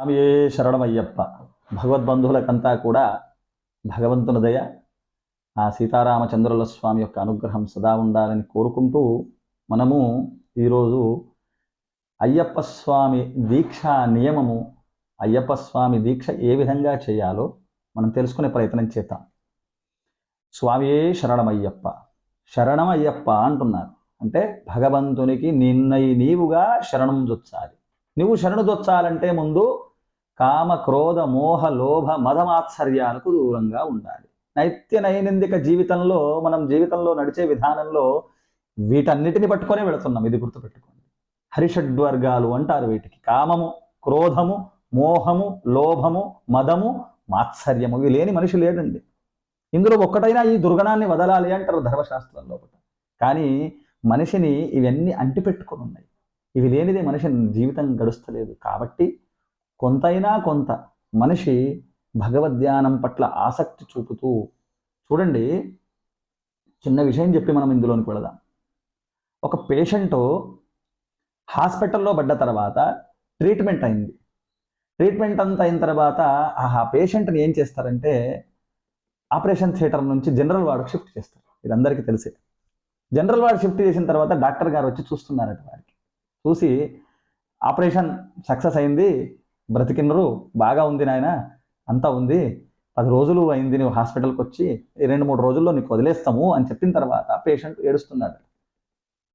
స్వామియే శరణమయ్యప్ప. భగవద్బంధువులకంతా కూడా భగవంతుని దయ ఆ సీతారామచంద్రుల స్వామి యొక్క అనుగ్రహం సదా ఉండాలని కోరుకుంటూ మనము ఈరోజు అయ్యప్ప స్వామి దీక్ష నియమము అయ్యప్ప స్వామి దీక్ష ఏ విధంగా చేయాలో మనం తెలుసుకునే ప్రయత్నం చేద్దాం. స్వామియే శరణమయ్యప్ప. శరణమయ్యప్ప అంటున్నారు. అంటే భగవంతునికి నిన్నై నీవుగా శరణం జొచ్చాలి. నువ్వు శరణు దొచ్చాలంటే ముందు కామ క్రోధ మోహ లోభ మదమాత్సర్యాలకు దూరంగా ఉండాలి. నైత్య నైనందిక జీవితంలో మనం జీవితంలో నడిచే విధానంలో వీటన్నిటిని పట్టుకొని వెళుతున్నాం. ఇది గుర్తుపెట్టుకోండి. హరిషడ్వర్గాలు అంటారు వీటికి. కామము క్రోధము మోహము లోభము మదము మాత్సర్యము. ఇవి లేని మనిషి లేడండి. ఇందులో ఒక్కటైనా ఈ దుర్గణాన్ని వదలాలి అంటారు ధర్మశాస్త్రంలో కానీ మనిషిని ఇవన్నీ అంటిపెట్టుకొని ఉన్నాయి. ఇవి లేనిదే మనిషి జీవితం గడుస్తలేదు. కాబట్టి కొంతైనా కొంత మనిషి భగవద్ధ్యానం పట్ల ఆసక్తి చూపుతూ చూడండి చిన్న విషయం చెప్పి మనం ఇందులోనికి వెళదాం. ఒక పేషెంట్ హాస్పిటల్లో పడ్డ తర్వాత ట్రీట్మెంట్ అయింది. ట్రీట్మెంట్ అంతా అయిన తర్వాత ఆ పేషెంట్ని ఏం చేస్తారంటే ఆపరేషన్ థియేటర్ నుంచి జనరల్ వార్డుకు షిఫ్ట్ చేస్తారు. ఇది అందరికీ తెలిసే. జనరల్ వార్డ్ షిఫ్ట్ చేసిన తర్వాత డాక్టర్ గారు వచ్చి చూస్తున్నారట వారికి. చూసి ఆపరేషన్ సక్సెస్ అయింది బ్రతికినరు బాగా ఉంది నాయన అంతా ఉంది. పది రోజులు అయింది నువ్వు హాస్పిటల్కి వచ్చి ఈ రెండు మూడు రోజుల్లో నీకు వదిలేస్తాము అని చెప్పిన తర్వాత పేషెంట్ ఏడుస్తున్నాడు.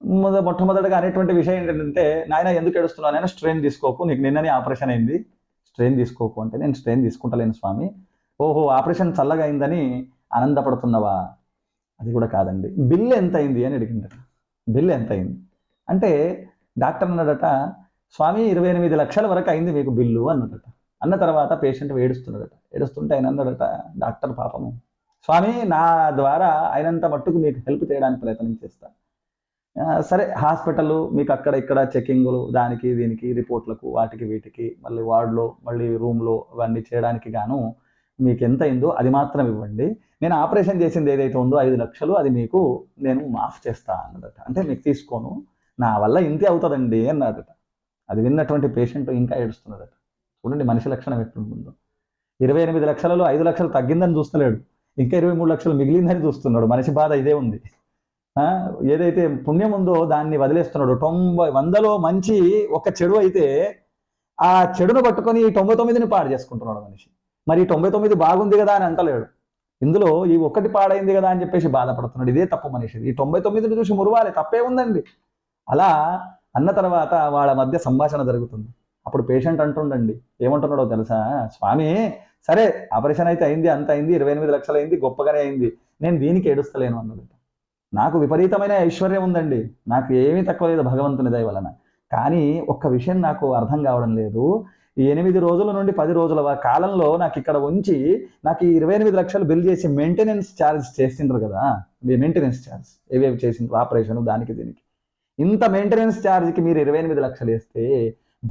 మొద మొట్టమొదటిగా అనేటువంటి విషయం ఏంటంటే నాయన ఎందుకు ఏడుస్తున్నావు నాయన? స్ట్రెయిన్ తీసుకోకు నీకు నిన్ననే ఆపరేషన్ అయింది. స్ట్రెయిన్ తీసుకోకు అంటే నేను స్ట్రెయిన్ తీసుకుంటలేను స్వామి. ఓహో ఆపరేషన్ చల్లగా అయిందని ఆనందపడుతున్నావా? అది కూడా కాదండి. బిల్ ఎంత అయింది అని అడిగిందట. బిల్ ఎంత అయింది అంటే డాక్టర్ అన్నాడట స్వామి ఇరవై ఎనిమిది లక్షల వరకు అయింది మీకు బిల్లు అన్నాడట అన్న తర్వాత పేషెంట్ ఏడుస్తున్నాడట ఏడుస్తుంటే ఆయన అన్నాడట డాక్టర్ పాపము. స్వామి నా ద్వారా అయినంత మట్టుకు మీకు హెల్ప్ చేయడానికి ప్రయత్నం చేస్తా. సరే హాస్పిటల్ మీకు అక్కడ ఇక్కడ చెకింగ్లు దానికి దీనికి రిపోర్ట్లకు వాటికి వీటికి మళ్ళీ వార్డులో మళ్ళీ రూమ్లో అవన్నీ చేయడానికి గాను మీకు ఎంత అయిందో అది మాత్రం ఇవ్వండి. నేను ఆపరేషన్ చేసింది ఏదైతే ఉందో ఐదు లక్షలు అది మీకు నేను మాఫ్ చేస్తా అన్నదట. అంటే మీకు తీసుకోను. నా వల్ల ఇంతే అవుతుందండి అన్నాడట అది విన్నటువంటి పేషెంట్ ఇంకా ఏడుస్తున్నాడట. చూడండి మనిషి లక్షణం ఎట్లుంటుందో. ఇరవై ఎనిమిది లక్షలలో ఐదు లక్షలు తగ్గిందని చూస్తలేడు. ఇంకా ఇరవై మూడు లక్షలు మిగిలిందని చూస్తున్నాడు. మనిషి బాధ ఇదే ఉంది. ఆ, ఏదైతే పుణ్యం ఉందో దాన్ని వదిలేస్తున్నాడు. తొంభై వందలో మంచి ఒక చెడు అయితే ఆ చెడును పట్టుకొని తొంభై తొమ్మిదిని పాడు చేసుకుంటున్నాడు మనిషి. మరి తొంభై తొమ్మిది బాగుంది కదా అని అంటలేడు. ఇందులో ఈ ఒక్కటి పాడైంది కదా అని చెప్పేసి బాధపడుతున్నాడు. ఇదే తప్పు మనిషి ఈ తొంభై తొమ్మిదిని చూసి మురవాలి. తప్పే ఉందండి. అలా అన్న తర్వాత వాళ్ళ మధ్య సంభాషణ జరుగుతుంది. అప్పుడు పేషెంట్ అంటుండండి ఏమంటున్నాడో తెలుసా? స్వామి సరే ఆపరేషన్ అయితే అయింది అంత అయింది ఇరవై ఎనిమిది లక్షలు అయింది గొప్పగానే అయింది. నేను దీనికి ఏడుస్తలేను అన్నదట. నాకు విపరీతమైన ఐశ్వర్యం ఉందండి. నాకు ఏమీ తక్కువ లేదు భగవంతుని దయ వలన. కానీ ఒక్క విషయం నాకు అర్థం కావడం లేదు. ఈ ఎనిమిది రోజుల నుండి పది రోజుల కాలంలో నాకు ఇక్కడ ఉంచి నాకు ఈ ఇరవై ఎనిమిది లక్షలు బిల్ చేసి మెయింటెనెన్స్ ఛార్జ్ చేసిండ్రు కదా. మెయింటెనెన్స్ ఛార్జ్ ఏవేవి చేసిండ్రు? ఆపరేషన్ దానికి దీనికి. ఇంత మెయింటెనెన్స్ ఛార్జ్కి మీరు ఇరవై ఎనిమిది లక్షలు వేస్తే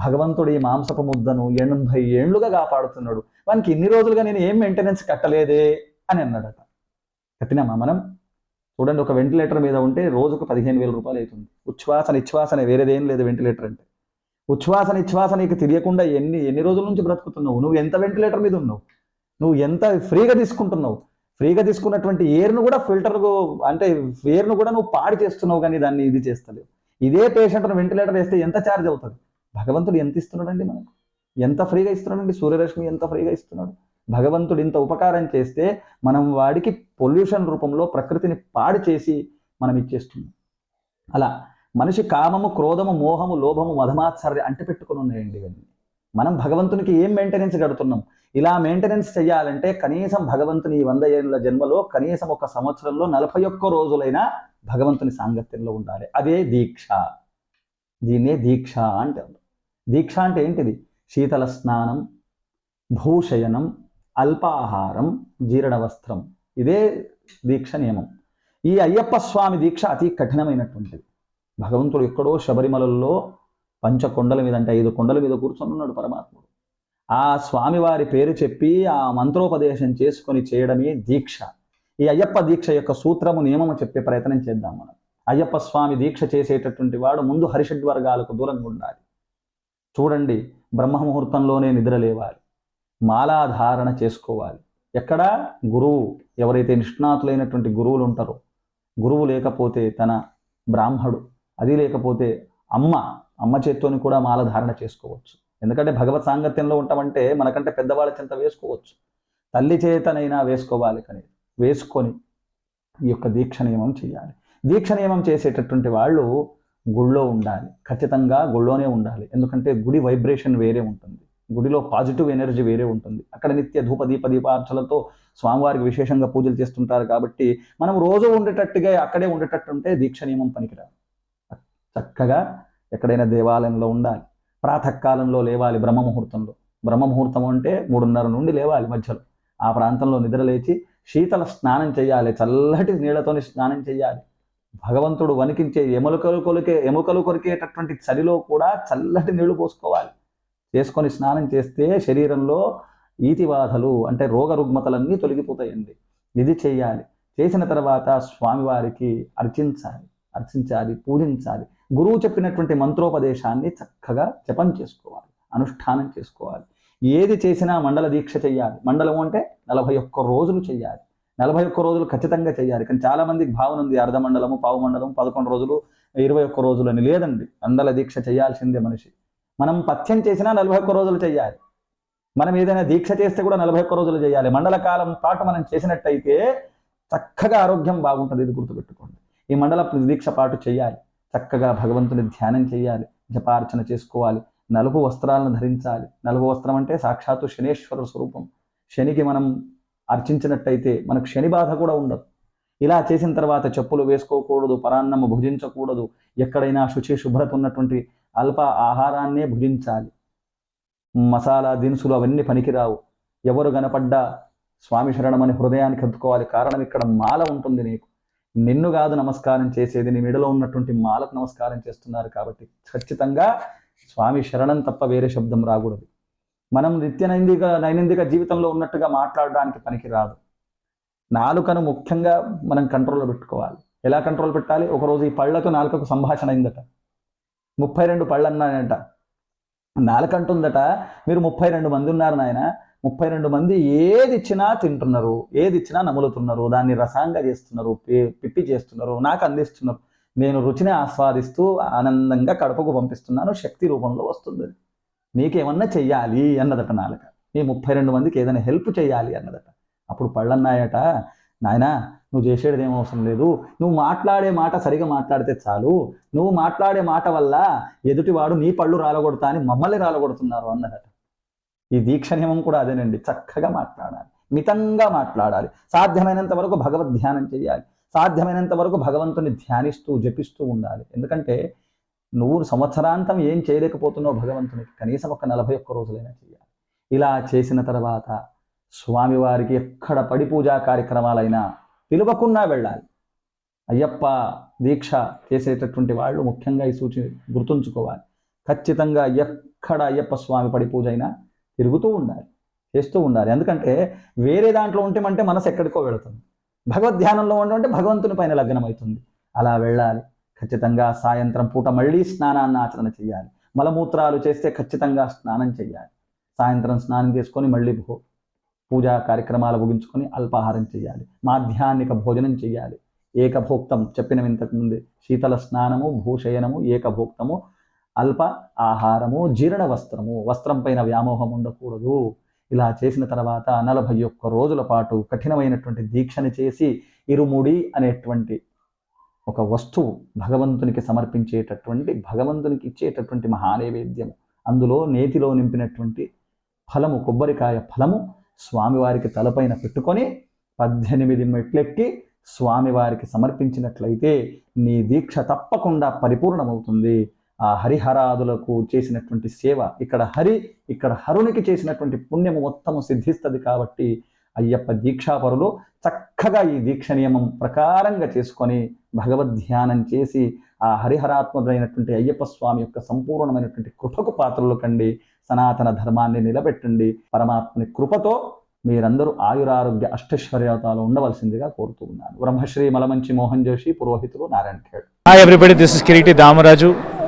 భగవంతుడు ఈ మాంసపు ముద్దను ఎనభై ఏండ్లుగా కాపాడుతున్నాడు. వానికి ఇన్ని రోజులుగా నేను ఏం మెయింటెనెన్స్ కట్టలేదే అని అన్నాడట. కట్టినామా మనం? చూడండి ఒక వెంటిలేటర్ మీద ఉంటే రోజుకు పదిహేను వేల రూపాయలు అవుతుంది. ఉచ్ఛ్వాస నిశ్వాసన వేరేదేం లేదు వెంటిలేటర్ అంటే. ఉచ్ఛ్వాస నిశ్వాస నీకు తెలియకుండా ఎన్ని ఎన్ని రోజుల నుంచి బ్రతుకుతున్నావు? నువ్వు ఎంత వెంటిలేటర్ మీద ఉన్నావు? నువ్వు ఎంత ఫ్రీగా తీసుకుంటున్నావు? ఫ్రీగా తీసుకున్నటువంటి ఎయిర్ను కూడా ఫిల్టర్ అంటే ఎయిర్ను కూడా నువ్వు పాడు చేస్తున్నావు కానీ దాన్ని ఇది చేస్తలేవు. ఇదే పేషెంట్ను వెంటిలేటర్ వేస్తే ఎంత ఛార్జ్ అవుతుంది? భగవంతుడు ఎంత ఇస్తున్నాడండి మనకు? ఎంత ఫ్రీగా ఇస్తున్నాడండి? సూర్యరశ్మి ఎంత ఫ్రీగా ఇస్తున్నాడు? భగవంతుడు ఇంత ఉపకారం చేస్తే మనం వాడికి పొల్యూషన్ రూపంలో ప్రకృతిని పాడు చేసి మనం ఇచ్చేస్తున్నాం. అలా మనిషి కామము క్రోధము మోహము లోభము మధమాత్సర్య అంటిపెట్టుకుని ఉన్నాయండి ఇవన్నీ. మనం భగవంతునికి ఏం మెయింటెనెన్స్ కడుతున్నాం? ఇలా మెయింటెనెన్స్ చేయాలంటే కనీసం భగవంతుని ఈ వంద ఏళ్ళ జన్మలో కనీసం ఒక సంవత్సరంలో నలభై ఒక్క రోజులైనా భగవంతుని సాంగత్యంలో ఉండాలి. అదే దీక్ష. దీన్నే దీక్ష అంటారు దీక్ష అంటే ఏంటిది? శీతల స్నానం భూషయనం అల్పాహారం జీర్ణ వస్త్రం ఇదే దీక్ష నియమం. ఈ అయ్యప్ప స్వామి దీక్ష అతి కఠినమైనటువంటిది. భగవంతుడు ఎక్కడో శబరిమలలో పంచ కొండల మీద అంటే ఐదు కొండల మీద కూర్చొని ఉన్నాడు పరమాత్ముడు. ఆ స్వామివారి పేరు చెప్పి ఆ మంత్రోపదేశం చేసుకొని చేయడమే దీక్ష. ఈ అయ్యప్ప దీక్ష యొక్క సూత్రము నియమము చెప్పే ప్రయత్నం చేద్దాం మనం. అయ్యప్ప స్వామి దీక్ష చేసేటటువంటి వాడు ముందు హరిషడ్వర్గాలకు దూరంగా ఉండాలి. చూడండి బ్రహ్మ ముహూర్తంలోనే నిద్ర లేవాలి మాలాధారణ చేసుకోవాలి. ఎక్కడ? గురువు. ఎవరైతే నిష్ణాతులైనటువంటి గురువులు ఉంటారో గురువు లేకపోతే తన బ్రాహ్మడు అది లేకపోతే అమ్మ అమ్మ చేత్తోని కూడా మాలధారణ చేసుకోవచ్చు. ఎందుకంటే భగవత్ సాంగత్యంలో ఉంటామంటే మనకంటే పెద్దవాళ్ళ చింత వేసుకోవచ్చు. తల్లి చేతనైనా వేసుకోవాలి కానీ వేసుకొని ఈ యొక్క దీక్ష నియమం చేయాలి. దీక్ష నియమం చేసేటటువంటి వాళ్ళు గుళ్ళో ఉండాలి. ఖచ్చితంగా గుళ్ళోనే ఉండాలి. ఎందుకంటే గుడి వైబ్రేషన్ వేరే ఉంటుంది. గుడిలో పాజిటివ్ ఎనర్జీ వేరే ఉంటుంది. అక్కడ నిత్య ధూప దీప దీపార్చలతో స్వామివారికి విశేషంగా పూజలు చేస్తుంటారు కాబట్టి మనం రోజు ఉండేటట్టుగా అక్కడే ఉండేటట్టు ఉంటే దీక్ష నియమం పనికిరాదు. చక్కగా ఎక్కడైనా దేవాలయంలో ఉండాలి. ప్రాతకాలంలో లేవాలి బ్రహ్మ ముహూర్తంలో బ్రహ్మ ముహూర్తం అంటే మూడున్నర నుండి లేవాలి మధ్యలో. ఆ ప్రాంతంలో నిద్ర లేచి శీతల స్నానం చేయాలి చల్లటి నీళ్ళతోని స్నానం చేయాలి. భగవంతుడు వణికించే ఎముకలు కొలికే ఎముకలు కొరికేటటువంటి చలిలో కూడా చల్లటి నీళ్ళు పోసుకోవాలి. చేసుకొని స్నానం చేస్తే శరీరంలో ఈతి బాధలు అంటే రోగ రుగ్మతలన్నీ తొలగిపోతాయండి. ఇది చేయాలి. చేసిన తర్వాత స్వామివారికి అర్చించాలి అర్చించాలి పూజించాలి. గురువు చెప్పినటువంటి మంత్రోపదేశాన్ని చక్కగా జపం చేసుకోవాలి అనుష్ఠానం చేసుకోవాలి. ఏది చేసినా మండల దీక్ష చేయాలి మండలం అంటే నలభై ఒక్క రోజులు చేయాలి నలభై ఒక్క రోజులు ఖచ్చితంగా చేయాలి కానీ చాలా మందికి భావన ఉంది అర్ధ మండలము పావు మండలం పదకొండు రోజులు ఇరవై ఒక్క రోజులు అని. లేదండి. మండల దీక్ష చేయాల్సిందే మనిషి. మనం పథ్యం చేసినా నలభై ఒక్క రోజులు చేయాలి మనం ఏదైనా దీక్ష చేస్తే కూడా నలభై ఒక్క రోజులు చేయాలి మండల కాలం పాటు మనం చేసినట్టయితే చక్కగా ఆరోగ్యం బాగుంటుంది. ఇది గుర్తుపెట్టుకోండి. ఈ మండల దీక్ష పాటు చేయాలి చక్కగా భగవంతుని ధ్యానం చేయాలి జపార్చన చేసుకోవాలి. నలుపు వస్త్రాలను ధరించాలి. నలుపు వస్త్రం అంటే సాక్షాత్తు శనేశ్వర స్వరూపం. శనికి మనం అర్చించినట్టయితే మనకు శని బాధ కూడా ఉండదు. ఇలా చేసిన తర్వాత చెప్పులు వేసుకోకూడదు పరాన్నము భుజించకూడదు ఎక్కడైనా శుచి శుభ్రత ఉన్నటువంటి అల్ప ఆహారాన్నే భుజించాలి. మసాలా దినుసులు అవన్నీ పనికిరావు. ఎవరు కనపడ్డా స్వామి శరణమని హృదయానికి హత్తుకోవాలి కారణం ఇక్కడ మాల ఉంటుంది నీకు. నిన్ను కాదు నమస్కారం చేసేది. నీ మెడలో ఉన్నటువంటి మాలకు నమస్కారం చేస్తున్నారు కాబట్టి ఖచ్చితంగా స్వామి శరణం తప్ప వేరే శబ్దం రాకూడదు. మనం నిత్యనైందిక నైనందిక జీవితంలో ఉన్నట్టుగా మాట్లాడడానికి పనికి రాదు నాలుకను ముఖ్యంగా మనం కంట్రోల్లో పెట్టుకోవాలి. ఎలా కంట్రోల్ పెట్టాలి? ఒకరోజు ఈ పళ్ళకు నాలుకకు సంభాషణ అయిందట. ముప్పై రెండు పళ్ళు అన్నానంట నాలుకంటుందట మీరు ముప్పై రెండు మంది ఉన్నారు నాయన. ముప్పై రెండు మంది ఏది ఇచ్చినా తింటున్నారు ఏది ఇచ్చినా నములుతున్నారు దాన్ని రసాంగా చేస్తున్నారు పిప్పి చేస్తున్నారు నాకు అందిస్తున్నారు. నేను రుచిని ఆస్వాదిస్తూ ఆనందంగా కడుపుకు పంపిస్తున్నాను శక్తి రూపంలో వస్తుంది. నీకేమన్నా చెయ్యాలి అన్నదట నాలుక. ఈ ముప్పై రెండు మందికి ఏదైనా హెల్ప్ చేయాలి అన్నదట. అప్పుడు పళ్ళన్నాయట నాయనా నువ్వు చేసేది ఏం అవసరం లేదు. నువ్వు మాట్లాడే మాట సరిగా మాట్లాడితే చాలు. నువ్వు మాట్లాడే మాట వల్ల ఎదుటివాడు నీ పళ్ళు రాలగొడతా అని మమ్మల్ని రాలగొడుతున్నారు అన్నదట. ఈ దీక్ష నియమం కూడా అదేనండి. చక్కగా మాట్లాడాలి. మితంగా మాట్లాడాలి. సాధ్యమైనంత వరకు భగవద్ ధ్యానం చేయాలి సాధ్యమైనంత వరకు భగవంతుని ధ్యానిస్తూ జపిస్తూ ఉండాలి. ఎందుకంటే నువ్వు సంవత్సరాంతం ఏం చేయలేకపోతున్నావు భగవంతునికి కనీసం ఒక నలభై ఒక్క రోజులైనా చేయాలి ఇలా చేసిన తర్వాత స్వామివారికి ఎక్కడ పడి పూజా కార్యక్రమాలైనా పిలువకున్నా వెళ్ళాలి. అయ్యప్ప దీక్ష చేసేటటువంటి వాళ్ళు ముఖ్యంగా ఈ సూచి గుర్తుంచుకోవాలి. ఖచ్చితంగా ఎక్కడ అయ్యప్ప స్వామి పడి పూజ అయినా తిరుగుతూ ఉండాలి చేస్తూ ఉండాలి. ఎందుకంటే వేరే దాంట్లో ఉంటే మనసు ఎక్కడికో వెళుతుంది. భగవద్ ధ్యానంలో ఉండమంటే భగవంతుని పైన లగ్నం అవుతుంది అలా వెళ్ళాలి. ఖచ్చితంగా సాయంత్రం పూట మళ్ళీ స్నానాన్ని ఆచరణ చేయాలి. మలమూత్రాలు చేస్తే ఖచ్చితంగా స్నానం చేయాలి. సాయంత్రం స్నానం చేసుకొని మళ్ళీ భో పూజా కార్యక్రమాలు ముగించుకొని అల్పాహారం చేయాలి. మాధ్యాహ్నిక భోజనం చేయాలి. ఏకభోక్తం చెప్పిన ఇంతకు ముందే. శీతల స్నానము భూషయనము ఏకభోక్తము అల్ప ఆహారము జీర్ణ వస్త్రము. వస్త్రం పైన వ్యామోహం ఉండకూడదు. ఇలా చేసిన తర్వాత నలభై ఒక్క రోజుల పాటు కఠినమైనటువంటి దీక్షని చేసి ఇరుముడి అనేటువంటి ఒక వస్తువు భగవంతునికి సమర్పించేటటువంటి భగవంతునికి ఇచ్చేటటువంటి మహానైవేద్యం అందులో నేతిలో నింపినటువంటి ఫలము కొబ్బరికాయ ఫలము స్వామివారికి తలపైన పెట్టుకొని పద్దెనిమిది మెట్లెక్కి స్వామివారికి సమర్పించినట్లయితే నీ దీక్ష తప్పకుండా పరిపూర్ణమవుతుంది. ఆ హరిహరాదులకు చేసినటువంటి సేవ ఇక్కడ హరి ఇక్కడ హరునికి చేసినటువంటి పుణ్యము మొత్తము సిద్ధిస్తుంది కాబట్టి అయ్యప్ప దీక్షాపరులు చక్కగా ఈ దీక్ష నియమం ప్రకారంగా చేసుకొని భగవద్ ధ్యానం చేసి ఆ హరిహరాత్మకుడైనటువంటి అయ్యప్ప స్వామి యొక్క సంపూర్ణమైనటువంటి కృపకు పాత్రలు కండి సనాతన ధర్మాన్ని నిలబెట్టండి పరమాత్మని కృపతో మీరందరూ ఆయురారోగ్య అష్టైశ్వర్యతాలు ఉండవలసిందిగా కోరుతూ ఉన్నాను. బ్రహ్మశ్రీ మలమంచి మోహన్ జోషి పురోహితులు Narayana Khed everybody this is Kireeti Damaraju